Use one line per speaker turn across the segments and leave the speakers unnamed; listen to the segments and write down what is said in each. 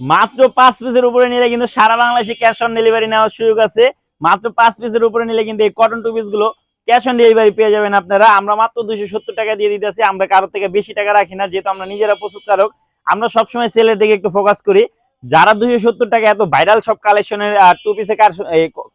মাত্র পাঁচ পিসের উপরে নিলে কিন্তু সারা বাংলাদেশে ক্যাশ অন ডেলিভারি নেওয়ার সুযোগ আছে। মাত্র পাঁচ পিসের উপরে নিলে কিন্তু এই কটন টু পিসগুলো ক্যাশ অন ডেলিভারি পেয়ে যাবেন আপনারা। আমরা মাত্র দুইশো সত্তর টাকা দিয়ে দিতেছি। আমরা কারোর থেকে বেশি টাকা রাখি না, যেহেতু আমরা নিজেরা প্রস্তুতকারক। আমরা সবসময় সেলের দিকে একটু ফোকাস করি। যারা দুইশো সত্তর টাকা এত ভাইরাল সব কালেকশনের টু পিসের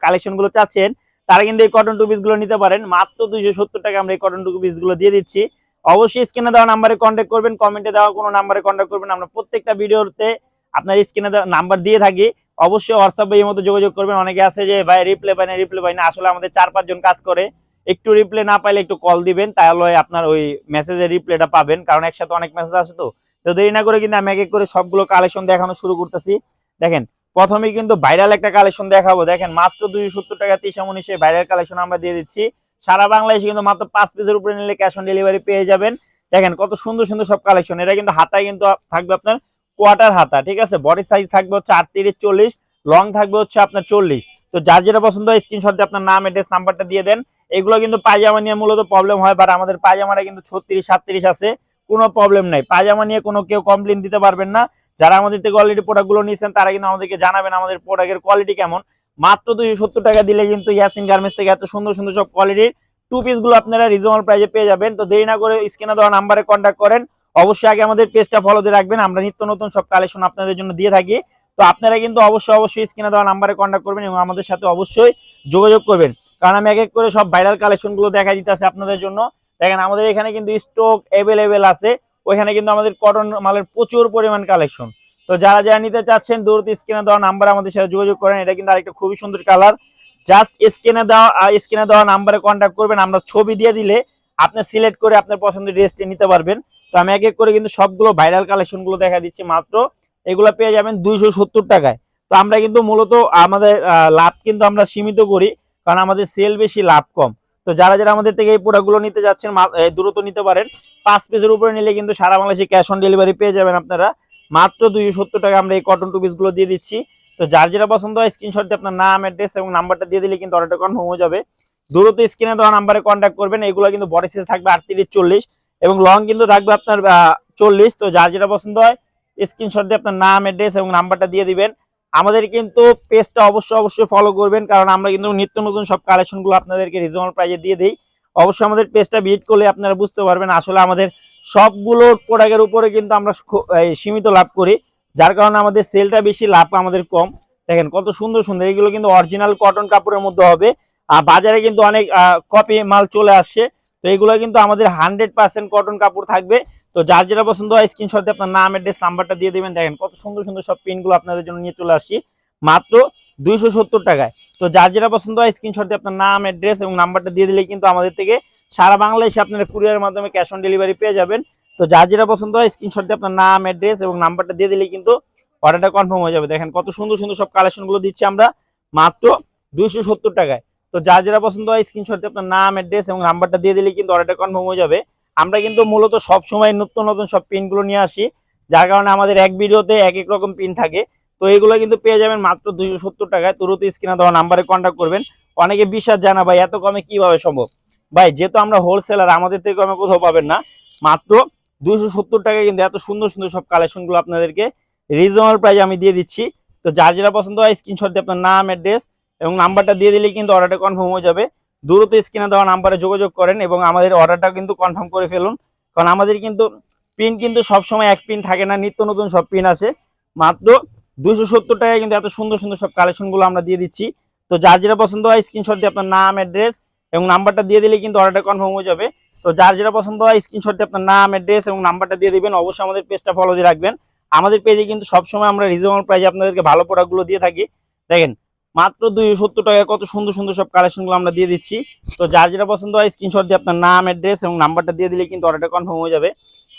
কালেকশনগুলো চাচ্ছেন, তারা কিন্তু এই কটন টু পিসগুলো নিতে পারেন। মাত্র দুইশো সত্তর টাকা আমরা এই কটন টু পিসগুলো দিয়ে দিচ্ছি। অবশ্যই স্ক্রিনে দেওয়া নাম্বারে কন্ট্যাক্ট করবেন। কমেন্টে দেওয়া কোনো নাম্বারে কন্ট্যাক্ট করবেন। আমরা প্রত্যেকটা ভিডিওতে আপনার স্ক্রিনে নাম্বার দিয়ে থাকি। অবশ্যই হোয়াটসঅ্যাপে এই মতো যোগাযোগ করবেন। অনেকে আছে যে, ভাই রিপ্লে পাই না রিপ্লে পাই না। আসলে আমাদের চার পাঁচজন কাজ করে। একটু রিপ্লে না পাইলে একটু কল দিবেন, তাহলে আপনার ওই মেসেজের রিপ্লেটা পাবেন। কারণ একসাথে অনেক মেসেজ আসে তো। তো দেরি না করে কিন্তু আমি এক এক করে সবগুলো কালেকশন দেখানো শুরু করতেছি। দেখেন, প্রথমে কিন্তু ভাইরাল একটা কালেকশন দেখাবো। দেখেন, মাত্র দুইশো সত্তর টাকা তিরিশ উনিশে ভাইরাল কালেকশন আমরা দিয়ে দিচ্ছি। সারা বাংলাদেশে কিন্তু মাত্র পাঁচ পিসের উপরে নিলে ক্যাশ অন ডেলিভারি পেয়ে যাবেন। দেখেন, কত সুন্দর সুন্দর সব কালেকশন এটা কিন্তু হাতায় কিন্তু থাকবে আপনার কোয়ার্টার হাতা, ঠিক আছে? বডি সাইজ থাকবে হচ্ছে আট তিরিশ চল্লিশ লং থাকবে হচ্ছে আপনার চল্লিশ। তো যার যেটা পছন্দ হয় স্ক্রিনশট আপনার নাম অ্যাড্রেস নাম্বারটা দিয়ে দেন। এগুলো কিন্তু পায়জামা নিয়ে মূলত প্রবলেম হয় বাট আমাদের পায়জামাটা কিন্তু ছত্রিশ, সাতত্রিশ আছে। কোনো প্রবলেম নাই। পায়জামা নিয়ে কোনো কেউ কমপ্লেন দিতে পারবেন না। যারা আমাদের থেকে অলরেডি প্রোডাক্টগুলো নিয়েছেন, তারা কিন্তু আমাদেরকে জানাবেন আমাদের প্রোডাক্টের কোয়ালিটি কেমন। মাত্র দুইশো সত্তর টাকা দিলে কিন্তু ইয়াসিন গার্মেন্টস থেকে এত সুন্দর সুন্দর সব কোয়ালিটির টু পিসগুলো আপনারা রিজনেবল প্রাইসে পেয়ে যাবেন। তো দেরি না করে স্ক্রিনে দেওয়া নাম্বারে কন্ট্যাক্ট করেন। অবশ্যই আগে আমাদের পেজটা ফলো দিয়ে রাখবেন। আমরা নিত্য নতুন সব কালেকশন আপনাদের জন্য দিয়ে থাকি। তো আপনারা কিন্তু অবশ্যই অবশ্যই স্ক্রিনে দেওয়া নাম্বারে কন্ট্যাক্ট করবেন এবং আমাদের সাথে অবশ্যই যোগাযোগ করবেন। কারণ আমি এক এক করে সব ভাইরাল কালেকশনগুলো দেখা দিতেছি আপনাদের জন্য। দেখেন, আমাদের এখানে কিন্তু স্টক অ্যাভেলেবেল আছে। ওইখানে কিন্তু আমাদের কটন মালের প্রচুর পরিমাণ কালেকশন তো যারা যারা নিতে চাচ্ছেন, দূরত স্ক্রিনে দেওয়া নাম্বার আমাদের সাথে যোগাযোগ করেন। এটা কিন্তু আরেকটা খুবই সুন্দর কালার জাস্ট স্ক্রিনে দেওয়া স্ক্রিনে দেওয়া নাম্বারে কন্ট্যাক্ট করবেন। আমরা ছবি দিয়ে দিলে আপনি সিলেক্ট করে আপনার পছন্দের ড্রেসটি নিতে পারবেন। তো আমি এক এক করে কিন্তু সবগুলো ভাইরাল কালেকশনগুলো দেখা দিচ্ছি। মাত্র এগুলো পেয়ে যাবেন দুইশো সত্তর টাকায়। তো আমরা কিন্তু মূলত আমাদের লাভ কিন্তু আমরা সীমিত করি, কারণ আমাদের সেল বেশি, লাভ কম। তো যারা যারা আমাদের থেকে এই প্রোডাক্টগুলো নিতে যাচ্ছেন দ্রুত নিতে পারেন, পাঁচ পেজের উপরে নিলে কিন্তু সারা বাংলাদেশে ক্যাশ অন ডেলিভারি পেয়ে যাবেন আপনারা। মাত্র দুইশো সত্তর টাকা আমরা এই কটন টু গুলো দিয়ে দিচ্ছি। তো যার যেটা পছন্দ হয় স্ক্রিনশট আপনার নাম অ্যাড্রেস এবং নাম্বারটা দিয়ে দিলে কিন্তু অর্ডারটা কনফার্ম হয়ে যাবে। দ্রুত স্ক্রিনে দেওয়া নাম্বারে কন্ট্যাক্ট করবেন। এগুলো কিন্তু বডি সাইজ থাকবে আটত্রিশ, চল্লিশ। এবং লং কিন্তু থাকবে আপনার চল্লিশ। তো যার যেটা পছন্দ হয় স্ক্রিনশট দিয়ে আপনার নাম অ্যাড্রেস এবং নাম্বারটা দিয়ে দিবেন। আমাদের কিন্তু পেজটা অবশ্যই অবশ্যই ফলো করবেন, কারণ আমরা কিন্তু নিত্য নতুন সব কালেকশনগুলো আপনাদেরকে রিজনেবল প্রাইজে দিয়ে দিই। অবশ্যই আমাদের পেজটা ভিজিট করলে আপনারা বুঝতে পারবেন, আসলে আমাদের সবগুলো প্রোডাক্টের উপরে কিন্তু আমরা সীমিত লাভ করি। যার কারণে আমাদের সেলটা বেশি, লাভ আমাদের কম। দেখেন কত সুন্দর সুন্দর। এগুলো কিন্তু অরিজিনাল কটন কাপড়ের মধ্যে হবে। আর বাজারে কিন্তু অনেক কপি মাল চলে আসছে। তো এগুলো কিন্তু আমাদের হান্ড্রেড পার্সেন্ট কটন কাপড় থাকবে। তো যার যেটা পছন্দ হয় স্ক্রিনশট আপনার নাম অ্যাড্রেস নাম্বারটা দিয়ে দিবেন। দেখেন কত সুন্দর সুন্দর সব পিনগুলো আপনাদের জন্য নিয়ে চলে আসছি। মাত্র দুইশো সত্তর টাকায়। তো যার যেটা পছন্দ হয় স্ক্রিনশট আপনার নাম অ্যাড্রেস এবং নাম্বারটা দিয়ে দিলে কিন্তু আমাদের থেকে সারা বাংলাদেশে আপনারা কুরিয়ারের মাধ্যমে ক্যাশ অন ডেলিভারি পেয়ে যাবেন। তো যার যেটা পছন্দ হয় স্ক্রিনশট আপনার নাম অ্যাড্রেস এবং নাম্বারটা দিয়ে দিলে কিন্তু অর্ডারটা কনফার্ম হয়ে যাবে। দেখেন কত সুন্দর সুন্দর সব কালেকশনগুলো দিচ্ছি আমরা। মাত্র দুইশো সত্তর টাকায়। তো যার যেটা পছন্দ হয় স্ক্রিনশট আপনার নাম অ্যাড্রেস এবং নাম্বারটা দিয়ে দিলে কিন্তু অর্ডারটা কনফার্ম হয়ে যাবে। আমরা কিন্তু মূলত সব সময় নতুন নতুন সব পিনগুলো নিয়ে আসি, যার কারণে আমাদের এক ভিডিওতে এক এক রকম পিন থাকে। তো এগুলো কিন্তু পেয়ে যাবেন মাত্র দুইশো সত্তর টাকায়। তুরন্ত স্ক্রিনে দেওয়া নাম্বারে কন্ট্যাক্ট করবেন। অনেকে বিশ্বাস জানা ভাই, এত কমে কীভাবে সম্ভব? ভাই, যেহেতু আমরা হোলসেলার আমাদের থেকে কমে কোথাও পাবেন না। মাত্র দুইশো সত্তর টাকায় কিন্তু এত সুন্দর সুন্দর সব কালেকশনগুলো আপনাদেরকে রিজনেবল প্রাইস আমি দিয়ে দিচ্ছি। তো যার যেটা পছন্দ হয় স্ক্রিনশট দিয়ে আপনার নাম অ্যাড্রেস এবং নাম্বারটা দিয়ে দিলে কিন্তু অর্ডারটা কনফার্ম হয়ে যাবে। দ্রুত স্ক্রিনে দেওয়া নাম্বারে যোগাযোগ করেন এবং আমাদের অর্ডারটা কিন্তু কনফার্ম করে ফেলুন। কারণ আমাদের কিন্তু পিন কিন্তু সবসময় এক পিন থাকে না, নিত্য নতুন সব পিন আছে। মাত্র দুশো সত্তর টাকায় কিন্তু এত সুন্দর সুন্দর সব কালেকশনগুলো আমরা দিয়ে দিচ্ছি। তো যার যেটা পছন্দ হয় স্ক্রিনশট দিয়ে আপনার নাম অ্যাড্রেস এবং নাম্বারটা দিয়ে দিলে কিন্তু অর্ডারটা কনফার্ম হয়ে যাবে। তো যার যেটা পছন্দ হয় স্ক্রিনশট দিয়ে আপনার নাম অ্যাড্রেস এবং নাম্বারটা দিয়ে দিবেন। অবশ্যই আমাদের পেজটা ফলো দিয়ে রাখবেন। আমাদের পেজে কিন্তু সবসময় আমরা রিজনেবল প্রাইসে আপনাদেরকে ভালো প্রোডাক্টগুলো দিয়ে থাকি। দেখেন মাত্র দুইশো সত্তর টাকায় কত সুন্দর সুন্দর সব কালেকশনগুলো আমরা দিয়ে দিচ্ছি। তো যার যেটা পছন্দ হয় স্ক্রিনশট দিয়ে আপনার নাম অ্যাড্রেস এবং নাম্বারটা দিয়ে দিলে কিন্তু অর্ডারটা কনফার্ম হয়ে যাবে।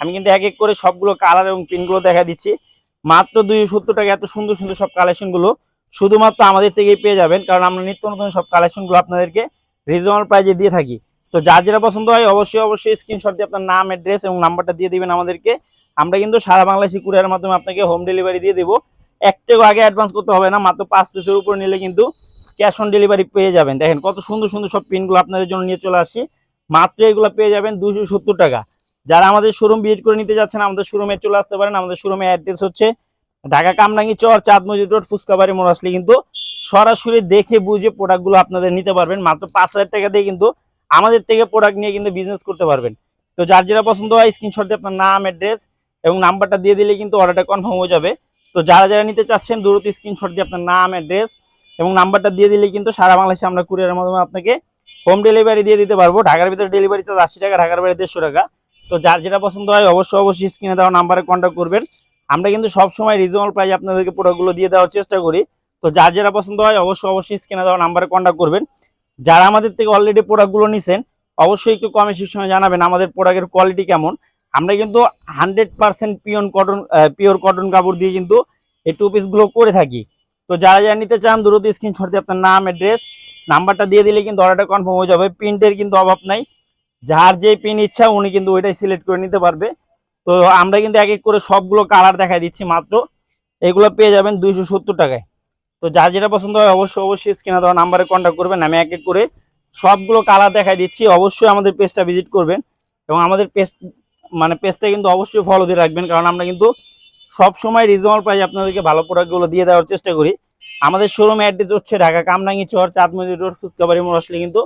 আমি কিন্তু এক এক করে সবগুলো কালার এবং পিনগুলো দেখা দিচ্ছি। মাত্র দুইশো সত্তর টাকা এত সুন্দর সুন্দর সব কালেকশনগুলো শুধুমাত্র আমাদের থেকেই পেয়ে যাবেন, কারণ আমরা নিত্য নতুন সব কালেকশনগুলো আপনাদেরকে রিজনেবল প্রাইজে দিয়ে থাকি। তো যার যেটা পছন্দ হয় অবশ্যই অবশ্যই স্ক্রিনশট দিয়ে আপনার নাম অ্যাড্রেস এবং নাম্বারটা দিয়ে দিবেন আমাদেরকে। আমরা কিন্তু সারা বাংলাদেশি কুরিয়ারের মাধ্যমে আপনাকে হোম ডেলিভারি দিয়ে দেবো। একটাও আগে অ্যাডভান্স করতে হবে না, মাত্র পাঁচ পিসের উপর নিলে কিন্তু ক্যাশ অন ডেলিভারি পেয়ে যাবেন। দেখেন কত সুন্দর সুন্দর সব পিনগুলো আপনাদের জন্য নিয়ে চলে আসছি। মাত্র এগুলো পেয়ে যাবেন দুশো টাকা। যারা আমাদের শোরুম ভিজিট করে নিতে যাচ্ছেন, আমাদের শোরুমে চলে আসতে পারেন। আমাদের শোরুমে অ্যাড্রেস হচ্ছে ঢাকা কামরাঙ্গি চর, চাঁদ মসজিদ রোড, ফুচকাবাড়ি মোড় আসলে কিন্তু সরাসরি দেখে বুঝে প্রোডাক্টগুলো আপনাদের নিতে পারবেন। মাত্র পাঁচ হাজার টাকা দিয়ে কিন্তু আমাদের থেকে প্রোডাক্ট নিয়ে কিন্তু বিজনেস করতে পারবেন। তো যার যেটা পছন্দ হয় স্ক্রিনশট দিয়ে আপনার নাম অ্যাড্রেস এবং নাম্বারটা দিয়ে দিলে কিন্তু অর্ডারটা কনফার্ম হয়ে যাবে। তো যারা যারা নিতে চাচ্ছেন দ্রুত স্ক্রিনশট দিয়ে আপনার নাম অ্যাড্রেস এবং নাম্বারটা দিয়ে দিলে কিন্তু সারা বাংলাদেশে আমরা কুরিয়ারের মাধ্যমে আপনাকে হোম ডেলিভারি দিয়ে দিতে পারব। ঢাকার ভিতরে ডেলিভারি চার্জ আশি টাকা, ঢাকার বাইরে দেড়শো টাকা। তো যার যেটা পছন্দ হয় অবশ্যই অবশ্যই স্ক্রিনে দেওয়া নাম্বারে কন্ট্যাক্ট করবেন। আমরা কিন্তু সবসময় রিজনেবল প্রাইস আপনাদেরকে প্রোডাক্টগুলো দিয়ে দেওয়ার চেষ্টা করি। তো যার যেটা পছন্দ হয় অবশ্যই অবশ্যই স্ক্রিনে দেওয়া নাম্বারে কন্ট্যাক্ট করবেন। যারা আমাদের থেকে অলরেডি প্রোডাক্টগুলো নিছেন, অবশ্যই একটু কমেন্ট সেকশনে জানাবেন আমাদের প্রোডাক্টের কোয়ালিটি কেমন। আমরা কিন্তু hundred percent pure cotton pure cotton কাপড় দিয়ে কিন্তু এই টু পিসগুলো করে থাকি। তো যারা যারা নিতে চান, দ্রুত স্ক্রিনশট দিয়ে আপনার নাম অ্যাড্রেস নাম্বারটা দিয়ে দিলে কিন্তু অর্ডারটা কনফার্ম হয়ে যাবে। প্রিন্টের কিন্তু অভাব নাই। যার যে পিন ইচ্ছা, উনি কিন্তু ওইটাই সিলেক্ট করে নিতে পারবে। তো আমরা কিন্তু এক এক করে সবগুলো কালার দেখাই দিচ্ছি মাত্র। এগুলো পেয়ে যাবেন দুইশো সত্তর টাকায়। তো যার যেটা পছন্দ হয়, অবশ্যই অবশ্যই স্ক্রিনে দেওয়া নাম্বারে কন্ট্যাক্ট করবেন। আমি এক এক করে সবগুলো কালার দেখাই দিচ্ছি। অবশ্যই আমাদের পেজটা ভিজিট করবেন এবং আমাদের পেজ মানে পেজটা কিন্তু অবশ্যই ফলো দিয়ে রাখবেন, কারণ আমরা কিন্তু সব সময় রিজনেবল প্রাইস আপনাদেরকে ভালো প্রোডাক্টগুলো দিয়ে দেওয়ার চেষ্টা করি। আমাদের শোরুম অ্যাড্রেস হচ্ছে ঢাকা কামরাঙ্গি চর চাঁদমজি রোড, ফুচকাবাড়ি মোড় আসলে কিন্তু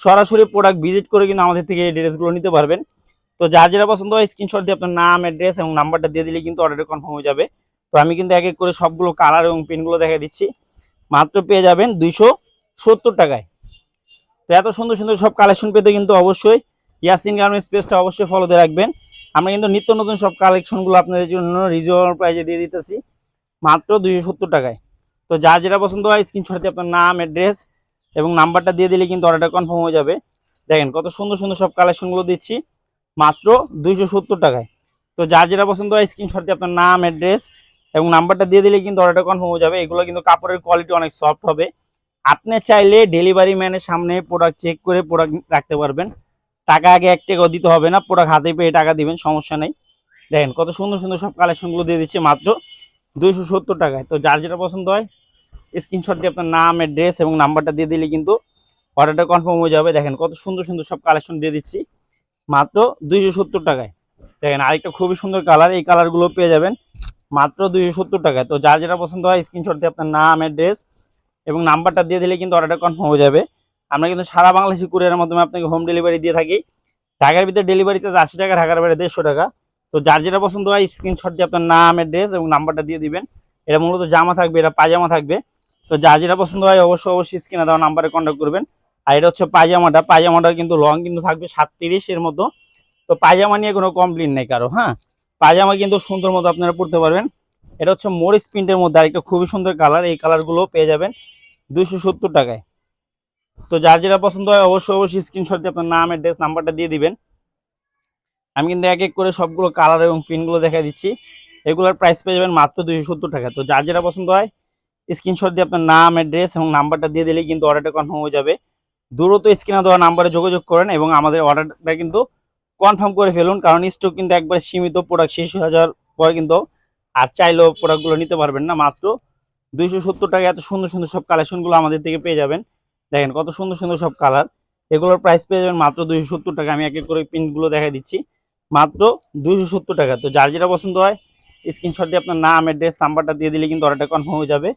সরাসরি প্রোডাক্ট ভিজিট করে কিন্তু আমাদের থেকে এই ড্রেসগুলো নিতে পারবেন। তো যার যেটা পছন্দ হয় স্ক্রিনশট দিয়ে আপনার নাম অ্যাড্রেস এবং নাম্বারটা দিয়ে দিলে কিন্তু অর্ডারটা কনফার্ম হয়ে যাবে। তো আমি কিন্তু এক এক করে সবগুলো কালার এবং পিনগুলো দেখা দিচ্ছি। মাত্র পেয়ে যাবেন দুইশো সত্তর টাকায়। তো এত সুন্দর সুন্দর সব কালেকশন পেতে কিন্তু অবশ্যই ইয়াসিন গার্মেন্টস পেজটা অবশ্যই ফলো দিয়ে রাখবেন। আমরা কিন্তু নিত্য নতুন সব কালেকশনগুলো আপনাদের জন্য রিজনেবল প্রাইজে দিয়ে দিতেছি। মাত্র দুইশো সত্তর টাকায়। তো যার যেটা পছন্দ হয় স্ক্রিনশট আপনার নাম অ্যাড্রেস এবং নাম্বারটা দিয়ে দিলে কিন্তু অর্ডারটা কনফার্ম হয়ে যাবে। দেখেন কত সুন্দর সুন্দর সব কালেকশনগুলো দিচ্ছি। মাত্র দুইশো সত্তর টাকায়। তো যার যেটা পছন্দ হয় স্ক্রিনশট আপনার নাম অ্যাড্রেস এবং নাম্বারটা দিয়ে দিলে কিন্তু অর্ডারটা কনফার্ম হয়ে যাবে। এগুলো কিন্তু কাপড়ের কোয়ালিটি অনেক সফট হবে। আপনি চাইলে ডেলিভারি ম্যানের সামনে প্রোডাক্ট চেক করে প্রোডাক্ট রাখতে পারবেন। টাকা আগে এক টাকাও দিতে হবে না প্রোডাক্ট হাতে পেয়ে টাকা দিবেন, সমস্যা নেই। দেখেন, কত সুন্দর সুন্দর সব কালেকশনগুলো দিয়ে দিচ্ছে, মাত্র দুইশো সত্তর টাকায়। তো যার যেটা পছন্দ হয় স্ক্রিনশট দিয়ে আপনার নাম অ্যাড্রেস এবং নাম্বারটা দিয়ে দিলে কিন্তু অর্ডারটা কনফার্ম হয়ে যাবে। দেখেন, কত সুন্দর সুন্দর সব কালেকশন দিয়ে দিচ্ছি, মাত্র দুইশো সত্তর টাকায়। দেখেন, আরেকটা খুবই সুন্দর কালার এই কালারগুলো পেয়ে যাবেন, মাত্র দুইশো সত্তর টাকায়। তো যার যেটা পছন্দ হয় স্ক্রিনশট দিয়ে আপনার নাম অ্যাড্রেস এবং নাম্বারটা দিয়ে দিলে কিন্তু অর্ডারটা কনফার্ম হয়ে যাবে। আমরা কিন্তু সারা বাংলাদেশি কুরিয়ারের মাধ্যমে আপনাকে হোম ডেলিভারি দিয়ে থাকি। ঢাকার ভিতরে ডেলিভারি চার্জ আশি টাকা, ঢাকার বাইরে দেড়শো টাকা। তো যার যেটা পছন্দ হয় স্ক্রিনশট দিয়ে আপনার নাম অ্যাড্রেস এবং নাম্বারটা দিয়ে দিবেন। এটা মূলত জামা থাকবে, এটা পায়জামা থাকবে। তো যার যেটা পছন্দ হয়, অবশ্যই অবশ্যই স্ক্রিনে দেওয়া নাম্বারে কন্ট্যাক্ট করবেন। আর এটা হচ্ছে পায়জামাটা। পায়জামাটা কিন্তু লং কিন্তু থাকবে সাতত্রিশ এর মতো। তো পায়জামা নিয়ে কোনো কমপ্লেন নেই কারও হ্যাঁ? পায়জামা কিন্তু সুন্দর মতো আপনারা পড়তে পারবেন। এটা হচ্ছে মরিস প্রিন্টের মধ্যে আরেকটা খুবই সুন্দর কালার এই কালারগুলো পেয়ে যাবেন দুশো টাকায়। তো যার যেটা পছন্দ হয় অবশ্যই অবশ্যই স্ক্রিনশট দিয়ে আপনার নাম অ্যাড্রেস নাম্বারটা দিয়ে দিবেন। আমি কিন্তু এক এক করে সবগুলো কালার এবং প্রিন্টগুলো দেখা দিচ্ছি। এগুলোর প্রাইস পেয়ে যাবেন মাত্র দুইশো সত্তর টাকা। তো যার যেটা পছন্দ হয় স্ক্রিনশট দিয়ে আপনার নাম অ্যাড্রেস এবং নাম্বারটা দিয়ে দিলে কিন্তু অর্ডারটা কনফার্ম হয়ে যাবে। দ্রুত স্ক্রিনে দেওয়া নাম্বারে যোগাযোগ করেন এবং আমাদের অর্ডারটা কিন্তু কনফার্ম করে ফেলুন, কারণ স্টক কিন্তু একবারে সীমিত প্রোডাক্ট শেষ হয়ে যাওয়ার পর কিন্তু আর চাইলেও প্রোডাক্টগুলো নিতে পারবেন না। মাত্র দুইশো সত্তর টাকা এত সুন্দর সুন্দর সব কালেকশনগুলো আমাদের থেকে পেয়ে যাবেন। দেখেন কত সুন্দর সুন্দর সব কালার। এগুলোর প্রাইস পেয়ে যাবেন মাত্র দুইশো সত্তর টাকা। আমি এক এক করে প্রিন্টগুলো দেখা দিচ্ছি। মাত্র দুইশো সত্তর টাকা। তো যার যেটা পছন্দ হয় স্ক্রিনশট দিয়ে আপনার নাম অ্যাড্রেস নাম্বারটা দিয়ে দিলে কিন্তু অর্ডারটা কনফার্ম হয়ে যাবে।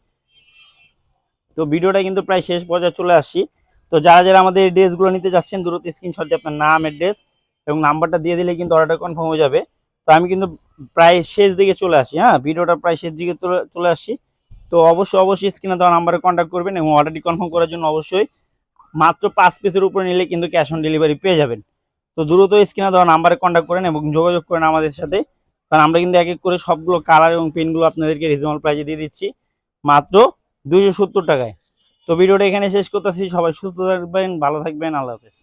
তো ভিডিওটা কিন্তু প্রায় শেষ পর্যায়ে চলে আসছি। তো যারা যারা আমাদের ড্রেসগুলো নিতে যাচ্ছেন, দ্রুত স্ক্রিনশট দিয়ে আপনার নাম অ্যাড্রেস এবং নাম্বারটা দিয়ে দিলে কিন্তু অর্ডারটা কনফার্ম হয়ে যাবে। তো আমি কিন্তু প্রায় শেষ দিকে চলে আসি হ্যাঁ ভিডিওটা প্রায় শেষ দিকে চলে আসছি। তো অবশ্যই অবশ্যই স্ক্রিনে দেওয়া নাম্বারে কন্ট্যাক্ট করবেন এবং অর্ডারটি কনফার্ম করার জন্য অবশ্যই মাত্র পাঁচ পিসের উপরে নিলে কিন্তু ক্যাশ অন ডেলিভারি পেয়ে যাবেন। তো দ্রুত স্ক্রিনে দেওয়া নাম্বারে কন্ট্যাক্ট করেন এবং যোগাযোগ করেন আমাদের সাথে। কারণ আমরা কিন্তু এক এক করে সবগুলো কালার এবং পেনগুলো আপনাদেরকে রিজনেবল প্রাইজে দিয়ে দিচ্ছি, মাত্র দুইশো সত্তর টাকায়। তো ভিডিওটা এখানে শেষ করতেছি। সবাই সুস্থ থাকবেন, ভালো থাকবেন। আল্লাহ হাফেজ।